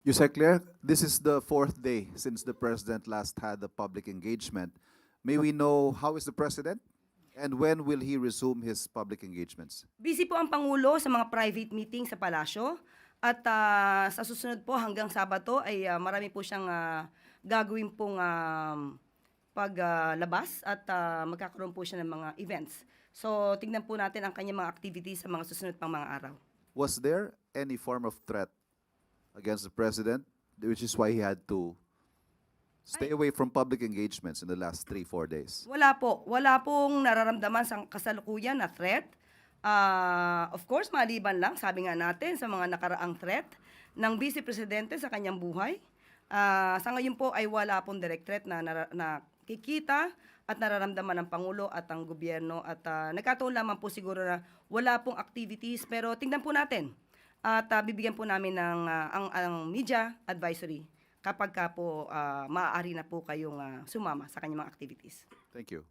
Yusek Claire, this is the fourth day since the president last had a public engagement. May we know how is the president? And when will he resume his public engagements? Busy po ang Pangulo sa mga private meeting sa palasyo. At ah, sa susunod po hanggang Sabato ay ah, marami po siyang ah, gagawin pong um, paglabas at ah, magkakaroon po siya ng mga events. So tingnan po natin ang kanyang mga activities sa mga susunod pang mga araw. Was there any form of threat against the president, which is why he had to stay away from public engagements in the last three, four days? Wala po. Wala pong nararamdaman sa kasalukuyan na threat. Ah, of course, maliban lang, sabi nga natin, sa mga nakaraang threat ng Vice Presidente sa kanyang buhay. Ah, sa ngayon po ay wala pong direct threat na, na kikita at nararamdaman ng Pangulo at ang gobyerno. At ah, nagkataon lamang po siguro na wala pong activities. Pero tingnan po natin. At ah, bibigyan po namin ng ah, ang, ang media advisory kapag ka po ah, maaari na po kayong ah, sumama sa kanyang mga activities. Thank you.